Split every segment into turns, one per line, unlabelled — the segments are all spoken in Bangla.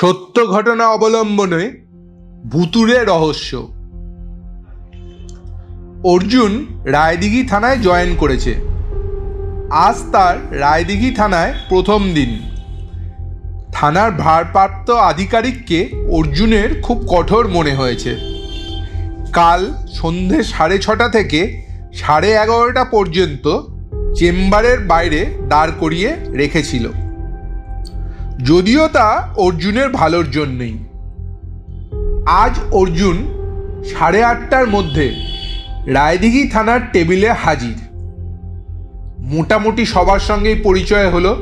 সত্য ঘটনা অবলম্বনে ভুতুরে রহস্য। অর্জুন রায়দিঘি থানায় জয়েন করেছে। আজ তার রায়দিঘি থানায় প্রথম দিন। থানার ভারপ্রাপ্ত আধিকারিককে অর্জুনের খুব কঠোর মনে হয়েছে। কাল সন্ধে সাড়ে ছটা থেকে সাড়ে এগারোটা পর্যন্ত চেম্বারের বাইরে দাঁড় করিয়ে রেখেছিল। যদিও তা অর্জুনের ভালোর জন্যই। আজ অর্জুন সাড়ে আটটার মধ্যে রায়দিঘি থানার টেবিলে হাজির। মোটামুটি সবার সঙ্গেই পরিচয় হলো।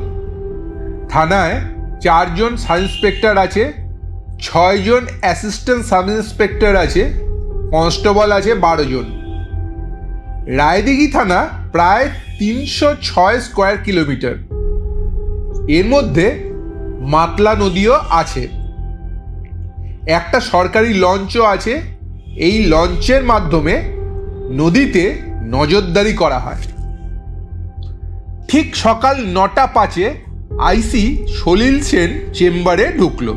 থানায় চারজন সাব ইন্সপেক্টর আছে, ছয়জন অ্যাসিস্ট্যান্ট সাব ইন্সপেক্টর আছে, কনস্টেবল আছে বারো জন রায়দিঘি থানা প্রায় তিনশো ছয় স্কোয়ার কিলোমিটার। এর মধ্যে মাতলা নদীও আছে। একটা সরকারি লঞ্চও আছে। এই লঞ্চের মাধ্যমে নদীতে নজরদারি করা হয়। ঠিক সকাল নটা পাঁচে আইসি সলিল সেন চেম্বারে ঢুকলো।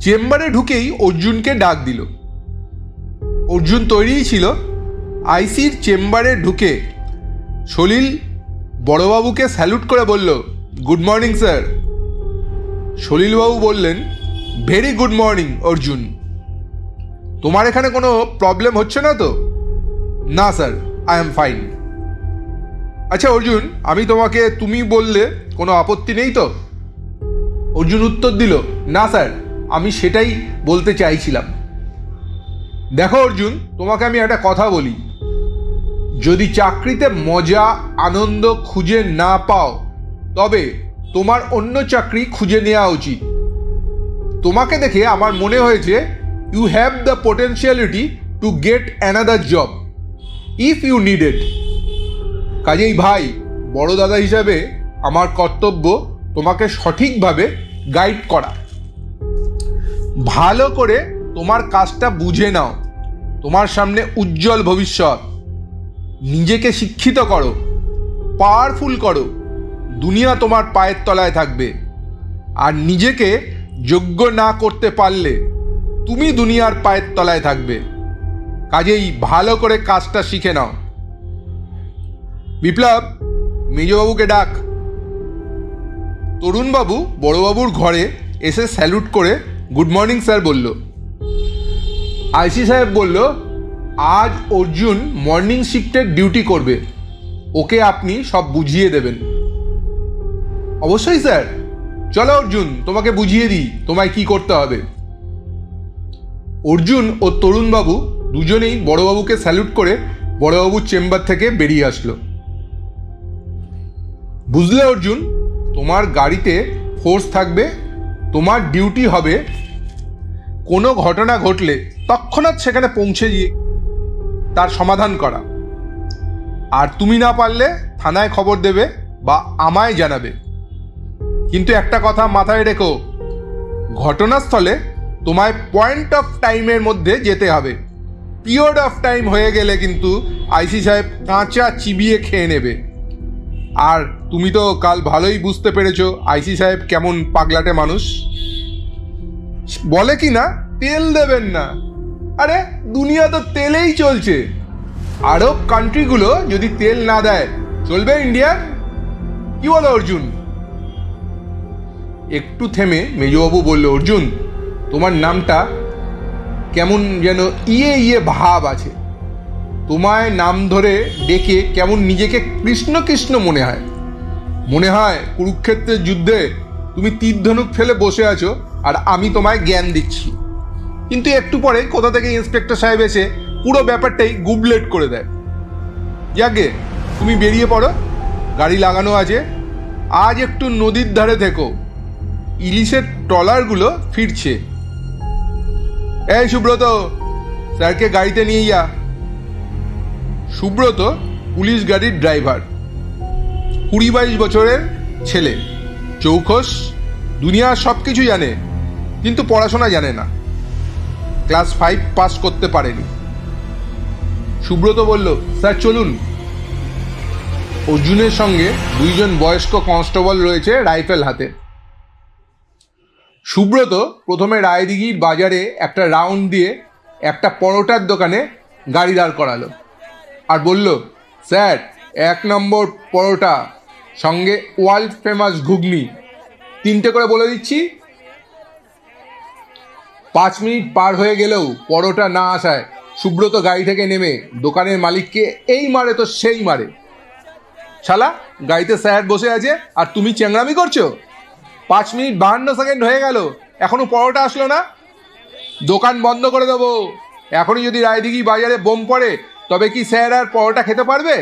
চেম্বারে ঢুকেই অর্জুনকে ডাক দিল। অর্জুন তৈরিই ছিল। আইসির চেম্বারে ঢুকে সলিল বড়বাবুকে স্যালুট করে বলল, গুড মর্নিং, স্যার। সলিলবাবু বললেন ভেরি গুড মর্নিং অর্জুন। তোমার এখানে কোনো প্রবলেম হচ্ছে না তো? না স্যার আই এম ফাইন আচ্ছা অর্জুন, আমি তোমাকে, তুমি বললে কোনো আপত্তি নেই তো? অর্জুন উত্তর দিল, না স্যার আমি সেটাই বলতে চাইছিলাম। দেখো, অর্জুন, তোমাকে আমি একটা কথা বলি। যদি চাকরিতে মজা, আনন্দ খুঁজে না পাও, তবে তোমার অন্য চাকরি খুঁজে নেওয়া উচিত। তোমাকে দেখে আমার মনে হয়েছে you have the potentiality to get another job if you need it কাজেই ভাই, বড় দাদা হিসাবে আমার কর্তব্য তোমাকে সঠিকভাবে গাইড করা। ভালো করে তোমার কাজটা বুঝে নাও। তোমার সামনে উজ্জ্বল ভবিষ্যৎ। নিজেকে শিক্ষিত করো। পাওয়ারফুল করো। দুনিয়া তোমার পায়ের তলায় থাকবে। আর নিজেকে যোগ্য না করতে পারলে তুমি দুনিয়ার পায়ের তলায় থাকবে। কাজেই ভালো করে কাজটা শিখে নাও। বিপ্লব, মেজবাবুকে ডাক। তরুণবাবু বড়বাবুর ঘরে এসে স্যালুট করে গুড মর্নিং স্যার বলল। আইসি সাহেব বলল, আজ অর্জুন মর্নিং শিফটের ডিউটি করবে। ওকে আপনি সব বুঝিয়ে দেবেন। অবশ্যই, স্যার। চলো, অর্জুন, তোমাকে বুঝিয়ে দিই, তোমায় কি করতে হবে। অর্জুন ও তরুণবাবু দুজনেই বড়বাবুকে স্যালুট করে বড়বাবুর চেম্বার থেকে বেরিয়ে আসলো। বুঝলে, অর্জুন, তোমার গাড়িতে ফোর্স থাকবে, তোমার ডিউটি হবে, কোনো ঘটনা ঘটলে তৎক্ষণাৎ সেখানে পৌঁছে গিয়ে তার সমাধান করা। আর তুমি না পারলে থানায় খবর দেবে বা আমায় জানাবে। কিন্তু একটা কথা মাথায় রেখো, ঘটনাস্থলে তোমায় পয়েন্ট অফ টাইমের মধ্যে যেতে হবে। পিরিয়ড অফ টাইম হয়ে গেলে কিন্তু আইসি সাহেব কাঁচা চিবিয়ে খেয়ে নেবে। আর তুমি তো কাল ভালোই বুঝতে পেরেছ আইসি সাহেব কেমন পাগলাটে মানুষ। বলে কি না? তেল দেবেন না। আরে, দুনিয়া তো তেলেই চলছে। আরব কান্ট্রিগুলো যদি তেল না দেয়, চলবে ইন্ডিয়া কি বলো অর্জুন? একটু থেমে মেজবাবু বলল, অর্জুন, তোমার নামটা কেমন যেন ইয়ে ইয়ে ভাব আছে। তোমায় নাম ধরে ডেকে কেমন নিজেকে কৃষ্ণ কৃষ্ণ মনে হয়। মনে হয় কুরুক্ষেত্রের যুদ্ধে তুমি তীর ধনুক ফেলে বসে আছো আর আমি তোমায় জ্ঞান দিচ্ছি। কিন্তু একটু পরে কোথা থেকে ইন্সপেক্টর সাহেব এসে পুরো ব্যাপারটাই গুবলেট করে দেয়। যাকে, তুমি বেরিয়ে পড়ো, গাড়ি লাগানো আছে। আজ একটু নদীর ধারে থেকো। ইলিশের ট্রলারগুলো ফিরছে। এই সুব্রত, স্যারকে গাড়িতে নিয়ে যা। সুব্রত পুলিশ গাড়ির ড্রাইভার। কুড়ি বাইশ বছরের ছেলে। চৌখস দুনিয়ার সব কিছু জানে, কিন্তু পড়াশোনা জানে না। ক্লাস ফাইভ পাস করতে পারেনি। সুব্রত বলল, স্যার, চলুন। অর্জুনের সঙ্গে দুইজন বয়স্ক কনস্টেবল রয়েছে রাইফেল হাতে। সুব্রত প্রথমে রায়দিঘির বাজারে একটা রাউন্ড দিয়ে একটা পরোটার দোকানে গাড়ি দাঁড় করালো আর বলল, স্যার, এক নম্বর পরোটা, সঙ্গে ওয়ার্ল্ড ফেমাস ঘুগনি। তিনটে করে বলে দিচ্ছি। পাঁচ মিনিট পার হয়ে গেলেও পরোটা না আসায় সুব্রত গাড়ি থেকে নেমে দোকানের মালিককে এই মারে তো সেই মারে। শালা, গাড়িতে স্যার বসে আছে, আর তুমি চেংড়ামি করছ? পাঁচ মিনিট বাহান্ন সেকেন্ড হয়ে গেল। এখনও পরোটা আসলো না? দোকান বন্ধ করে দেবো। এখনই যদি রায়দিঘি বাজারে বোম পড়ে, তবে কি স্যার আর পরোটা খেতে পারবে?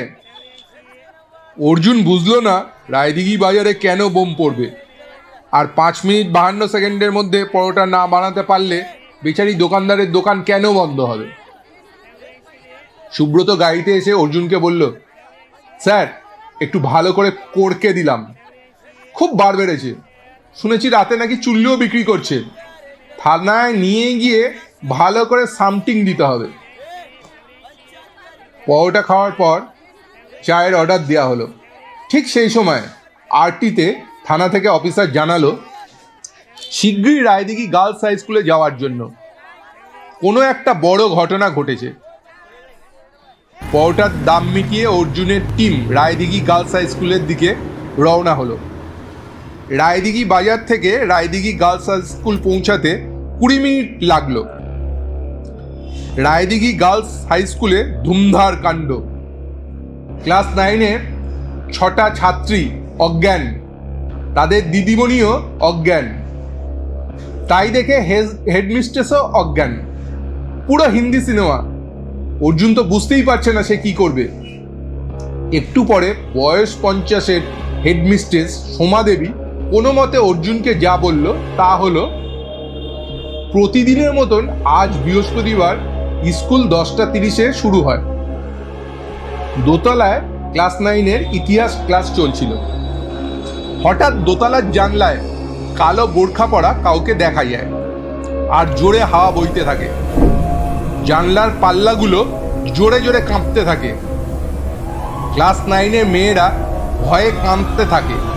অর্জুন বুঝলো না রায়দিঘি বাজারে কেন বোম পড়বে। আর পাঁচ মিনিট বাহান্ন সেকেন্ডের মধ্যে পরোটা না বানাতে পারলে বেচারি দোকানদারের দোকান কেন বন্ধ হবে? সুব্রত গাড়িতে এসে অর্জুনকে বলল, স্যার, একটু ভালো করে কোড়কে দিলাম। খুব বার বেড়েছে। শুনেছি রাতে নাকি চুল্লিও বিক্রি করছে। থানায় নিয়ে গিয়ে ভালো করে সামটিং দিতে হবে। পরোটা খাওয়ার পর চায়ের অর্ডার দেওয়া হলো। ঠিক সেই সময় আরটিতে থানা থেকে অফিসার জানালো শীঘ্রই রায়দিঘি গার্লস হাই স্কুলে যাওয়ার জন্য। কোনো একটা বড় ঘটনা ঘটেছে। পরোটার দাম মিটিয়ে অর্জুনের টিম রায়দিঘি গার্লস হাই স্কুলের দিকে রওনা হলো। রায়দিঘি বাজার থেকে রায়দিঘি গার্লস হাই স্কুল পৌঁছাতে কুড়ি মিনিট লাগল। রায়দিঘি গার্লস হাই স্কুলে ধুমধার কাণ্ড। ক্লাস নাইনে ছটা ছাত্রী অজ্ঞান। তাদের দিদিমণিও অজ্ঞান। তাই দেখে হেডমিস্ট্রেসও অজ্ঞান। পুরো হিন্দি সিনেমা। অর্জুন তো বুঝতেই পারছে না সে কি করবে। একটু পরে বয়স পঞ্চাশের হেডমিস্ট্রেস সোমা দেবী কোনো মতে অর্জুনকে যা বলল তা হলো, প্রতিদিনের মতন আজ বৃহস্পতিবার স্কুল দশটা তিরিশে শুরু হয়। দোতলায় ক্লাস নাইনের ইতিহাস ক্লাস চলছিল। হঠাৎ দোতলার জানলায় কালো বোরখা পরা কাউকে দেখা যায় আর জোরে হাওয়া বইতে থাকে। জানলার পাল্লাগুলো জোরে জোরে কাঁপতে থাকে। ক্লাস নাইনের মেয়েরা ভয়ে কাঁদতে থাকে।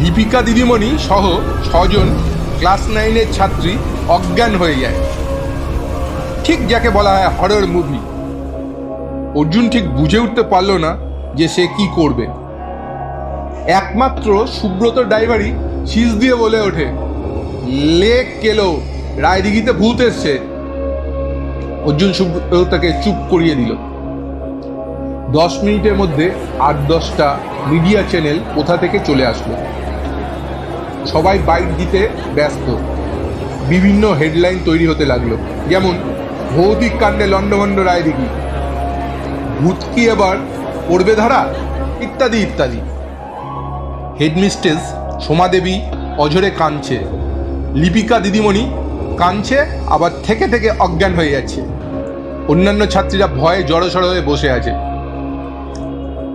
লিপিকা দিদিমণি সহ ছজন ক্লাস নাইনের ছাত্রী অজ্ঞান হয়ে যায়। ঠিক যাকে বলা হয় হরর মুভি অর্জুন ঠিক বুঝে উঠতে পারল না যে সে কি করবে। একমাত্র সুব্রত ড্রাইভারই শীষ দিয়ে বলে ওঠে, লেক কেলো, রায়দিঘিতে ভূত এসছে। অর্জুন সুব্রতকে চুপ করিয়ে দিল। দশ মিনিটের মধ্যে আট দশটা মিডিয়া চ্যানেল কোথা থেকে চলে আসলো? সবাই বাইক দিতে ব্যস্ত। বিভিন্ন হেডলাইন তৈরি হতে লাগল। যেমন, ভৌতিক কাণ্ডে লণ্ডভণ্ড রায়দিঘি। ভূত কি এবার পড়বে ধারা? ইত্যাদি ইত্যাদি। হেডমিস্ট্রেস সোমাদেবী অঝরে কাঁদছে। লিপিকা দিদিমণি কাঁদছে, আবার থেকে থেকে অজ্ঞান হয়ে যাচ্ছে। অন্যান্য ছাত্রীরা ভয়ে জড়সড় হয়ে বসে আছে।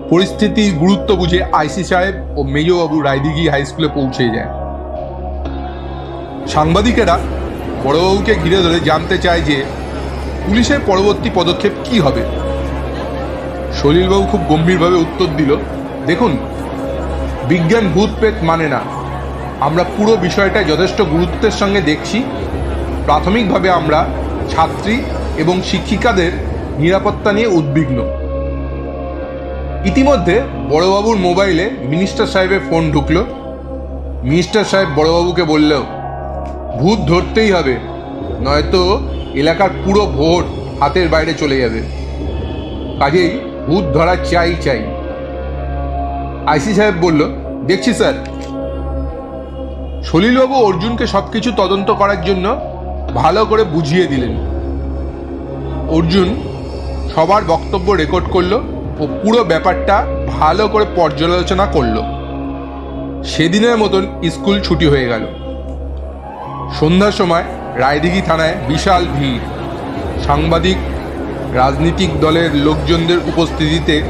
পরিস্থিতির গুরুত্ব বুঝে আইসি সাহেব ও মেজবাবু রায়দিঘি হাই স্কুলে পৌঁছে যায়। সাংবাদিকেরা বড়বাবুকে ঘিরে ধরে জানতে চায় যে পুলিশের পরবর্তী পদক্ষেপ কি হবে। সলিলবাবু খুব গম্ভীরভাবে উত্তর দিল, দেখুন, বিজ্ঞান ভূত পেত মানে না। আমরা পুরো বিষয়টা যথেষ্ট গুরুত্বের সঙ্গে দেখছি। প্রাথমিকভাবে আমরা ছাত্রী এবং শিক্ষিকাদের নিরাপত্তা নিয়ে উদ্বিগ্ন। ইতিমধ্যে বড়বাবুর মোবাইলে মিনিস্টার সাহেবের ফোন ঢুকল। মিনিস্টার সাহেব বড়বাবুকে বলল ভূত ধরতেই হবে। নয়তো এলাকার পুরো ভোট হাতের বাইরে চলে যাবে। কাজেই ভূত ধরা চাই চাই। আইসি সাহেব বলল, দেখছি স্যার। সলিলবাবু অর্জুনকে সবকিছু তদন্ত করার জন্য ভালো করে বুঝিয়ে দিলেন। অর্জুন সবার বক্তব্য রেকর্ড করল ও পুরো ব্যাপারটা ভালো করে পর্যালোচনা করল। সেদিনের মতন স্কুল ছুটি হয়ে গেল। সন্ধ্যার সময় রায়দিঘি থানায় বিশাল ভিড়। সাংবাদিক, রাজনৈতিক দলের লোকজনদের উপস্থিতিতে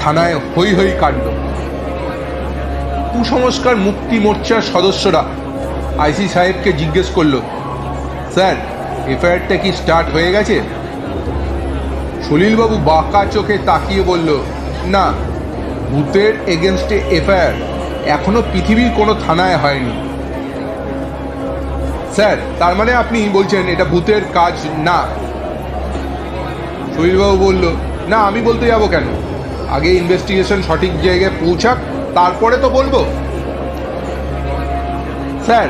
থানায় হৈ হৈ কাণ্ড। কুসংস্কার মুক্তি মোর্চার সদস্যরা আইসি সাহেবকে জিজ্ঞেস করল, স্যার, এফআইআরটা কি স্টার্ট হয়ে গেছে? সলিলবাবু বাঁকা চোখে তাকিয়ে বলল, না, ভূতের এগেনস্টে এফআইআর এখনও পৃথিবীর কোনো থানায় হয়নি। স্যার, তার মানে আপনি বলছেন এটা ভূতের কাজ না। শরীরবাবু বলল, না, আমি বলতে যাব কেন? আগে ইনভেস্টিগেশন সঠিক জায়গায় পৌঁছাক, তারপরে তো বলব। স্যার,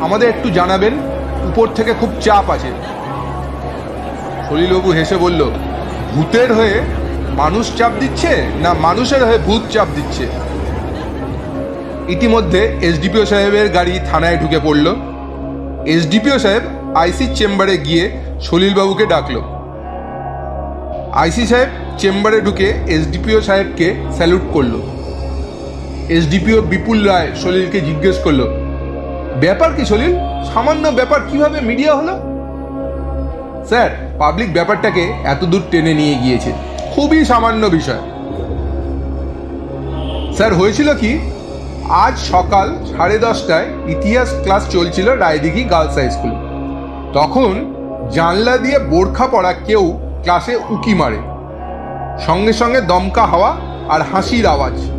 আমাদের একটু জানাবেন, উপর থেকে খুব চাপ আছে। সলিলবাবু হেসে বলল, ভূতের হয়ে মানুষ চাপ দিচ্ছে না মানুষের হয়ে ভূত চাপ দিচ্ছে? ইতিমধ্যে এসডিপিও সাহেবের গাড়ি থানায় ঢুকে পড়ল। এসডিপিও সাহেব আইসির চেম্বারে গিয়ে সলিলবাবুকে ডাকলো। আইসি সাহেব চেম্বারে ঢুকে এসডিপিও সাহেবকে স্যালুট করল। এসডিপিও বিপুল রায় সলিলকে জিজ্ঞেস করল, ব্যাপার কি সলিল? সামান্য ব্যাপার কীভাবে মিডিয়া হলো? স্যার, পাবলিক ব্যাপারটাকে এত দূর টেনে নিয়ে গিয়েছে। খুবই সামান্য বিষয়। স্যার, হয়েছিল কি? আজ সকাল সাড়ে দশটায় ইতিহাস ক্লাস চলছিল রায়দিঘি গার্লস হাই স্কুলে। তখন জানলা দিয়ে বোরখা পড়া কেউ ক্লাসে উকি মারে। সঙ্গে সঙ্গে দমকা হাওয়া আর হাসির আওয়াজ।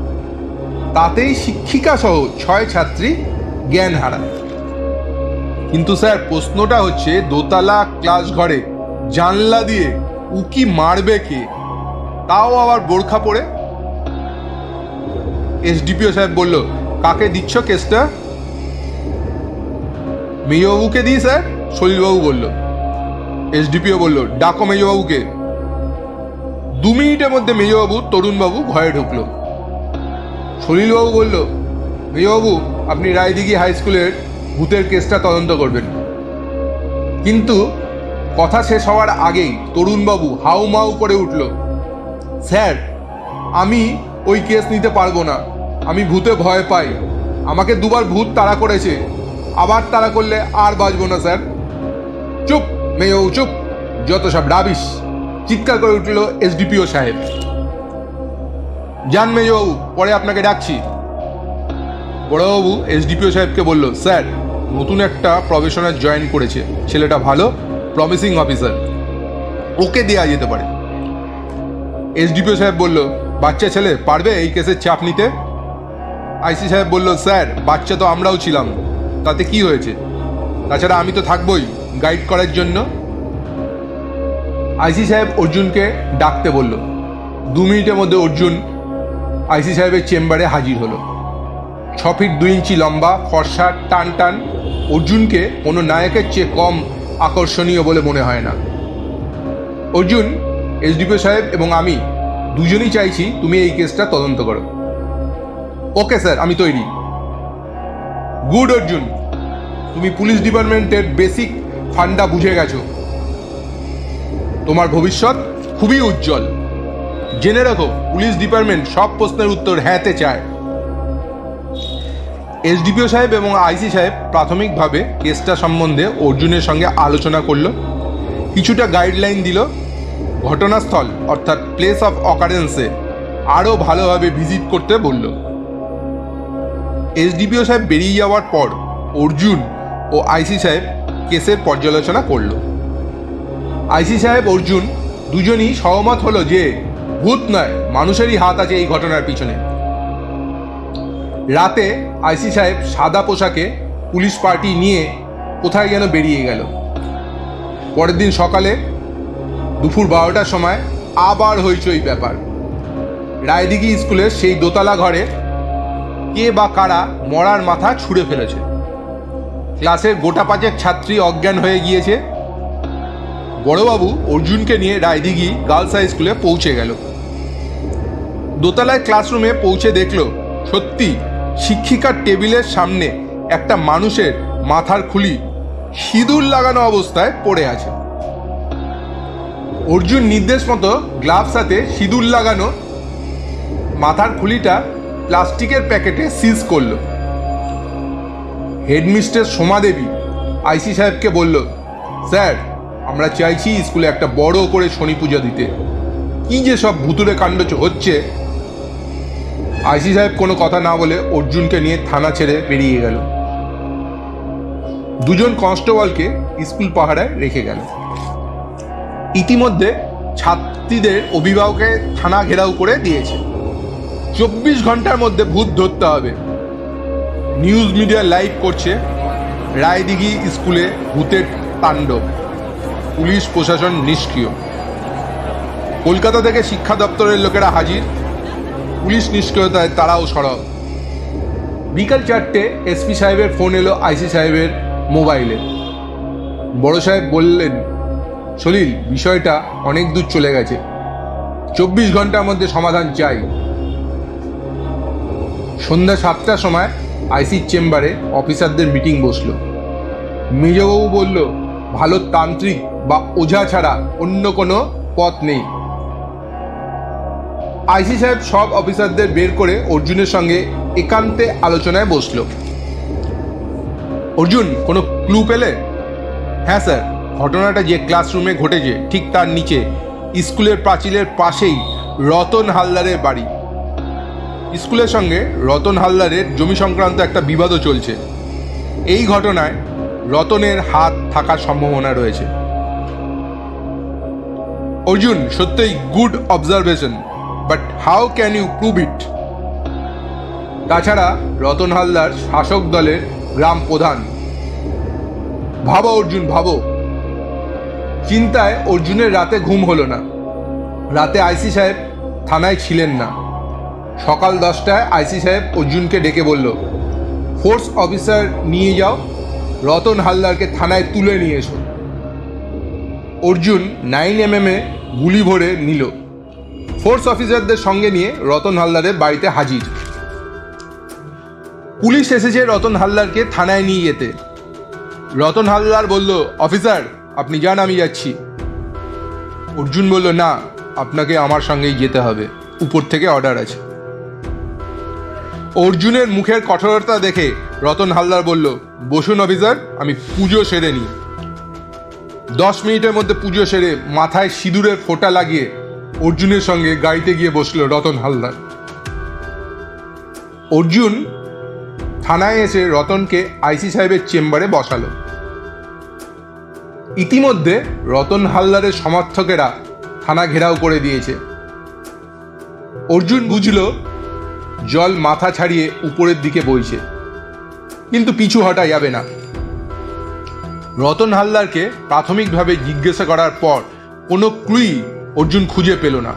তাতেই শিক্ষিকা সহ ছয় ছাত্রী জ্ঞান হারায়। কিন্তু স্যার, প্রশ্নটা হচ্ছে, দোতলা ক্লাস ঘরে জানলা দিয়ে উকি মারবে কে? তাও আবার বোরখা পরে এসডিপিও সাহেব বলল, কাকে দিচ্ছ কেসটা? মেজবাবুকে দিই, স্যার সলিলবাবু বলল। এসডিপিও বলল, ডাকো মেজবাবুকে। দু মিনিটের মধ্যে মেজবাবু, তরুণবাবু ঘরে ঢুকলো। সলিলবাবু বলল, মেজবাবু, আপনি রায়দিঘি হাই স্কুলের ভূতের কেসটা তদন্ত করবেন। কিন্তু কথা শেষ হওয়ার আগেই তরুণবাবু হাউ মাউ করে উঠল, স্যার, আমি ওই কেস নিতে পারব না। আমি ভূতে ভয় পাই। আমাকে দুবার ভূত তাড়া করেছে। আবার তাড়া করলে আর বাঁচবো না, স্যার। চুপ, মেয়েও চুপ। যত সব ডাবিস চিৎকার করে উঠল এসডিপিও সাহেব। যান মেজবাবু পরে আপনাকে ডাকছি। বড়বাবু, এসডিপিও সাহেবকে বলল, স্যার, নতুন একটা প্রফেশনাল জয়েন করেছে। ছেলেটা ভালো প্রমিসিং অফিসার ওকে দেওয়া যেতে পারে। এসডিপিও সাহেব বলল, বাচ্চা ছেলে, পারবে এই কেসের চাপ নিতে? আইসি সাহেব বলল, স্যার, বাচ্চা তো আমরাও ছিলাম। তাতে কি হয়েছে? তাছাড়া আমি তো থাকবই গাইড করার জন্য। আইসি সাহেব অর্জুনকে ডাকতে বলল। দু মিনিটের মধ্যে অর্জুন আইসি সাহেবের চেম্বারে হাজির হলো। ছ ফিট দুই ইঞ্চি লম্বা, ফর্সা, টান টান। অর্জুনকে কোনো নায়কের চেয়ে কম আকর্ষণীয় বলে মনে হয় না। অর্জুন এসডিপিও সাহেব এবং আমি দুজনেই চাইছি তুমি এই কেসটা তদন্ত করো। ওকে স্যার আমি তৈরি। গুড অর্জুন তুমি পুলিশ ডিপার্টমেন্টের বেসিক ফান্ডা বুঝে গেছো। তোমার ভবিষ্যৎ খুবই উজ্জ্বল। জেনে রাখো পুলিশ ডিপার্টমেন্ট সব প্রশ্নের উত্তর হ্যাঁতে চায়। এসডিপিও সাহেব এবং আইসি সাহেব প্রাথমিকভাবে কেসটা সম্বন্ধে অর্জুনের সঙ্গে আলোচনা করল। কিছুটা গাইডলাইন দিল। ঘটনাস্থল, অর্থাৎ প্লেস অফ অকারেন্সে আরও ভালোভাবে ভিজিট করতে বলল। এসডিপিও সাহেব বেরিয়ে যাওয়ার পর অর্জুন ও আইসি সাহেব কেসের পর্যালোচনা করল। আইসি সাহেব, অর্জুন দুজনই সহমত হলো যে ভূত নয়, মানুষেরই হাত আছে এই ঘটনার পিছনে। রাতে আইসি সাহেব সাদা পোশাকে পুলিশ পার্টি নিয়ে কোথায় যেন বেরিয়ে গেল। পরের দিন সকালে দুপুর বারোটার সময় আবার হইচই ব্যাপার। রায়দিঘি স্কুলের সেই দোতলা ঘরে কে বা কারা মরার মাথা ছুঁড়ে ফেলেছে। ক্লাসের গোটা পাঁচেক ছাত্রী অজ্ঞান হয়ে গিয়েছে। বড়বাবু অর্জুনকে নিয়ে রায়দিঘি গার্লস হাই স্কুলে পৌঁছে গেল। দোতলায় ক্লাসরুমে পৌঁছে দেখল, সত্যি শিক্ষিকার টেবিলের সামনে একটা মানুষের মাথার খুলি সিঁদুর লাগানো অবস্থায় পড়ে আছে। অর্জুন নির্দেশ মতো গ্লাভস হাতে সিঁদুর লাগানো মাথার খুলিটা প্লাস্টিকের প্যাকেটে সিজ করল। হেডমিস্ট্রেস সোমা দেবী আইসি সাহেবকে বলল, স্যার, আমরা চাইছি স্কুলে একটা বড় করে শনি পূজা দিতে। কি যে সব ভুতুরে কাণ্ড হচ্ছে? আইসি সাহেব কোনো কথা না বলে অর্জুনকে নিয়ে থানা ছেড়ে বেরিয়ে গেল। দুজন কনস্টেবলকে স্কুল পাহারায় রেখে গেল। ইতিমধ্যে ছাত্রীদের অভিভাবকে থানা ঘেরাও করে দিয়েছে। চব্বিশ ঘণ্টার মধ্যে ভূত ধরতে হবে। নিউজ মিডিয়া লাইভ করছে রায়দিঘি স্কুলে ভূতের তাণ্ডব। পুলিশ, প্রশাসন নিষ্ক্রিয়। কলকাতা থেকে শিক্ষা দপ্তরের লোকেরা হাজির। পুলিশ নিষ্ক্রিয়তায় তারাও সরব। বিকাল চারটে এসপি সাহেবের ফোন এলো আইসি সাহেবের মোবাইলে। বড় সাহেব বললেন, সলিল, বিষয়টা অনেক দূর চলে গেছে। চব্বিশ ঘণ্টার মধ্যে সমাধান চাই। সন্ধ্যা সাতটার সময় আইসির চেম্বারে অফিসারদের মিটিং বসল। মেজবাবু বলল, ভালো তান্ত্রিক বা ওঝা ছাড়া অন্য কোনো পথ নেই। আইসি সাহেব সব অফিসারদের বের করে অর্জুনের সঙ্গে একান্তে আলোচনায় বসল। অর্জুন, কোনো ক্লু পেলে? হ্যাঁ স্যার, ঘটনাটা যে ক্লাসরুমে ঘটেছে, ঠিক তার নিচে। স্কুলের প্রাচীরের পাশেই রতন হালদারের বাড়ি। স্কুলের সঙ্গে রতন হালদারের জমি সংক্রান্ত একটা বিবাদও চলছে। এই ঘটনায় রতনের হাত থাকার সম্ভাবনা রয়েছে। অর্জুন, সত্যিই good observation but how can you prove it তাছাড়া রতন হালদার শাসক দলের গ্রাম প্রধান। ভাবো অর্জুন, ভাবো। চিন্তায় অর্জুনের রাতে ঘুম হলো না। রাতে আইসি সাহেব থানায় ছিলেন না। সকাল দশটায় আইসি সাহেব অর্জুনকে ডেকে বলল ফোর্স অফিসার নিয়ে যাও, রতন হালদারকে থানায় তুলে নিয়ে এসো। অর্জুন নাইন এম এ গুলি ভরে নিল। ফোর্স অফিসারদের সঙ্গে নিয়ে রতন হালদারের বাড়িতে হাজির। পুলিশ এসেছে রতন হালদারকে থানায় নিয়ে যেতে। রতন হালদার বলল অফিসার আপনি যান, আমি যাচ্ছি। অর্জুন বলল, না, আপনাকে আমার সঙ্গেই যেতে হবে। উপর থেকে অর্ডার আছে। অর্জুনের মুখের কঠোরতা দেখে রতন হালদার বলল বসুন অফিসার, আমি পুজো সেরে নিই। দশ মিনিটের মধ্যে পুজো সেরে মাথায় সিঁদুরের ফোঁটা লাগিয়ে অর্জুনের সঙ্গে গাড়িতে গিয়ে বসল রতন হালদার। অর্জুন থানায় এসে রতনকে আইসি সাহেবের চেম্বারে বসালো। ইতিমধ্যে রতন হালদারের সমর্থকেরা থানা ঘেরাও করে দিয়েছে। অর্জুন বুঝল জল মাথা ছাড়িয়ে উপরের দিকে বইছে। কিন্তু পিছু হটা যাবে না। রতন হালদারকে প্রাথমিকভাবে জিজ্ঞাসা করার পর কোনো ক্লুই অর্জুন খুঁজে পেল না।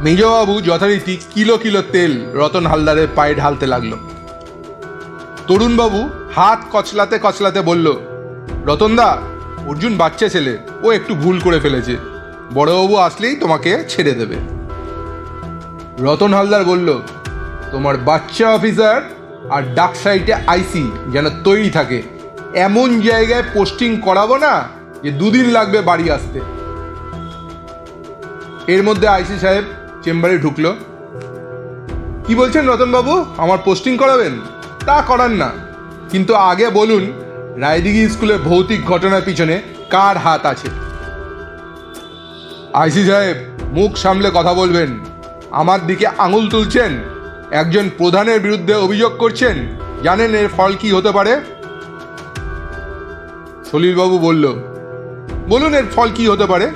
মেজবাবু যথারীতি কিলো কিলো তেল রতন হালদারের পায়ে ঢালতে লাগল। তরুণবাবু হাত কচলাতে কচলাতে বলল, রতনদা, অর্জুন বাচ্চা ছেলে, ও একটু ভুল করে ফেলেছে। বড়বাবু আসলেই তোমাকে ছেড়ে দেবে। রতন হালদার বলল, তোমার বাচ্চা অফিসার আর ডাক সাইটে আইসি যেন তৈরি থাকে। এমন জায়গায় পোস্টিং করাবো না যে দুদিন লাগবে বাড়ি আসতে। এর মধ্যে আইসি সাহেব চেম্বারে ঢুকলো। কি বলছেন রতনবাবু? আমার পোস্টিং করাবেন? তা করান না। কিন্তু আগে বলুন, রায়দিঘি স্কুলের ভৌতিক ঘটনার পিছনে কার হাত আছে? আইসি সাহেব মুখ সামলে কথা বলবেন। আমার দিকে আঙুল তুলছেন। একজন প্রধানের বিরুদ্ধে অভিযোগ করছেন। জানেন এর ফল কি হতে পারে? সলিলবাবু বলল, বলুন এর ফল কি হতে পারে?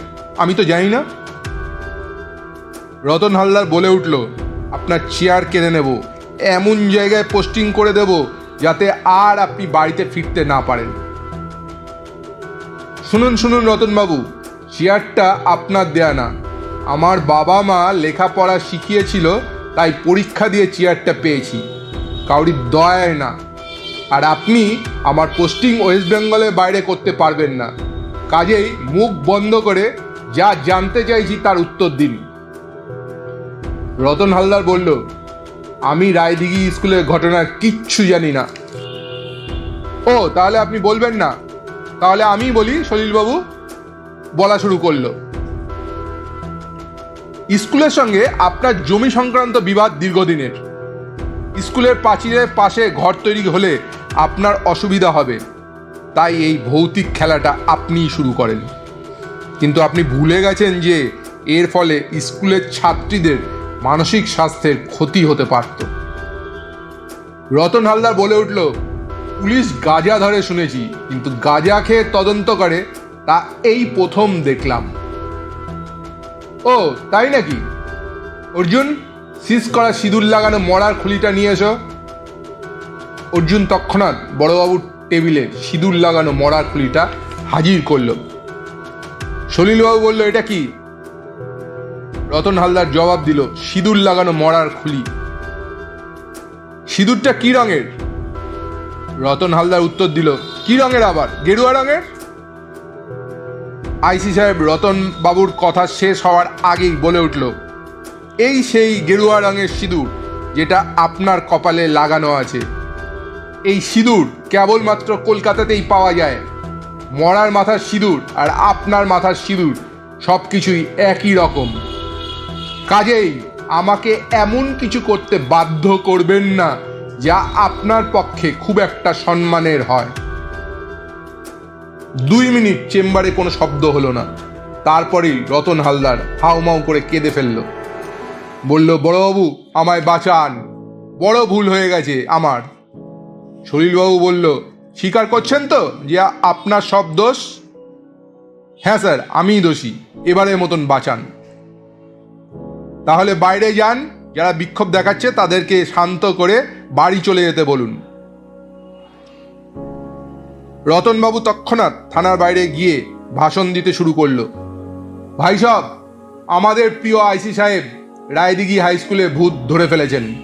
আমি তো জানি না। রতন হালদার বলে উঠল, আপনার চেয়ার কেড়ে নেব। এমন জায়গায় পোস্টিং করে দেব যাতে আর আপনি বাড়িতে ফিরতে না পারেন। শুনুন শুনুন রতনবাবু, চেয়ারটা আপনার দেয়া না। আমার বাবা মা লেখাপড়া শিখিয়েছিল, তাই পরীক্ষা দিয়ে চেয়ারটা পেয়েছি। কাউরির দয়ায় না। আর আপনি আমার পোস্টিং ওয়েস্ট বেঙ্গলের বাইরে করতে পারবেন না। কাজেই মুখ বন্ধ করে যা জানতে চাইছি তার উত্তর দিন। রতন হালদার বলল, আমি রায়দিঘি স্কুলের ঘটনা কিচ্ছু জানি না। ও, তাহলে আপনি বলবেন না? তাহলে আমি বলি, সলিলবাবু। বলা শুরু করল। স্কুলের সঙ্গে আপনার জমি সংক্রান্ত বিবাদ দীর্ঘদিনের। স্কুলের প্রাচীরের পাশে ঘর তৈরি হলে আপনার অসুবিধা হবে। তাই এই ভৌতিক খেলাটা আপনিই শুরু করেন। কিন্তু আপনি ভুলে গেছেন যে এর ফলে স্কুলের ছাত্রীদের মানসিক স্বাস্থ্যের ক্ষতি হতে পারত। রতন হালদার বলে উঠল, পুলিশ গাঁজা ধরে শুনেছি, কিন্তু গাঁজা খেয়ে তদন্ত করে, তা এই প্রথম দেখলাম। ও, তাই নাকি? অর্জুন, সিস করা সিঁদুর লাগানো মরার খুলিটা নিয়ে এসো। অর্জুন তৎক্ষণাৎ বড়বাবুর টেবিলে সিঁদুর লাগানো মরার খুলিটা হাজির করল। সলিলবাবু বলল, এটা কি? রতন হালদার জবাব দিল, সিঁদুর লাগানো মরার খুলি। সিঁদুরটা কি রঙের? রতন হালদার উত্তর দিল, কি রঙের আবার? গেরুয়া রঙের? আইসি সাহেব রতন বাবুর কথা শেষ হওয়ার আগেই বলে উঠল, এই সেই গেরুয়া রঙের সিঁদুর যেটা আপনার কপালে লাগানো আছে। এই সিঁদুর কেবলমাত্র কলকাতাতেই পাওয়া যায়। মরার মাথার সিঁদুর আর আপনার মাথার সিঁদুর সব কিছুই একই রকম। কাজেই আমাকে এমন কিছু করতে বাধ্য করবেন না যা আপনার পক্ষে খুব একটা সম্মানের হয়। দুই মিনিট চেম্বারে কোনো শব্দ হলো না। তারপরেই রতন হালদার হাউমাউ করে কেঁদে ফেলল। বলল, বড়বাবু, আমায় বাঁচান। বড় ভুল হয়ে গেছে আমার। সলিলবাবু বলল, স্বীকার করছেন তো যে আপনার সব দোষ? হ্যাঁ স্যার, আমিই দোষী। এবারের মতন বাঁচান। তাহলে বাইরে যান। যারা বিক্ষোভ দেখাচ্ছে তাদেরকে শান্ত করে বাড়ি চলে যেতে বলুন। রতনবাবু তৎক্ষণাৎ থানার বাইরে গিয়ে ভাষণ দিতে শুরু করল। ভাই সব, আমাদের প্রিয় আইসি সাহেব রায়দিঘি হাই স্কুলে ভূত ধরে ফেলেছেন।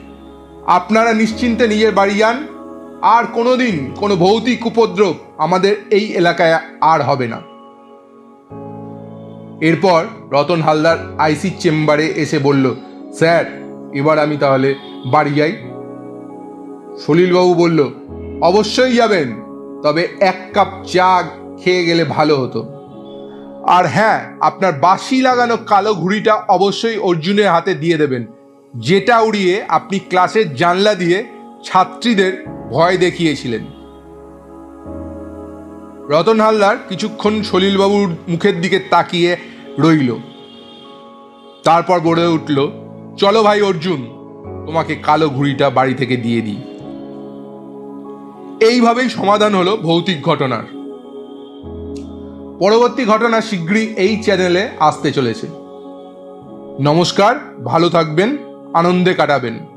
আপনারা নিশ্চিন্তে নিজের বাড়ি যান, আর কোনোদিন কোনো ভৌতিক উপদ্রব আমাদের এই এলাকায় আর হবে না। এরপর রতন হালদার আইসি চেম্বারে এসে বলল, স্যার, এবার আমি তাহলে বাড়ি যাই। সলিলবাবু বলল, অবশ্যই যাবেন। তবে এক কাপ চা খেয়ে গেলে ভালো হতো। আর হ্যাঁ আপনার বাসি লাগানো কালো ঘুড়িটা অবশ্যই অর্জুনের হাতে দিয়ে দেবেন। যেটা উড়িয়ে আপনি ক্লাসের জানলা দিয়ে ছাত্রীদের ভয় দেখিয়েছিলেন। রতন হালদার কিছুক্ষণ সলিলবাবুর মুখের দিকে তাকিয়ে রইল। তারপর গড়ে উঠল, চলো ভাই অর্জুন, তোমাকে কালো ঘুড়িটা বাড়ি থেকে দিয়ে দিই। এইভাবেই সমাধান হলো ভৌতিক ঘটনার। পরবর্তী ঘটনা শীঘ্রই এই চ্যানেলে আসতে চলেছে। নমস্কার, ভালো থাকবেন, আনন্দে কাটাবেন।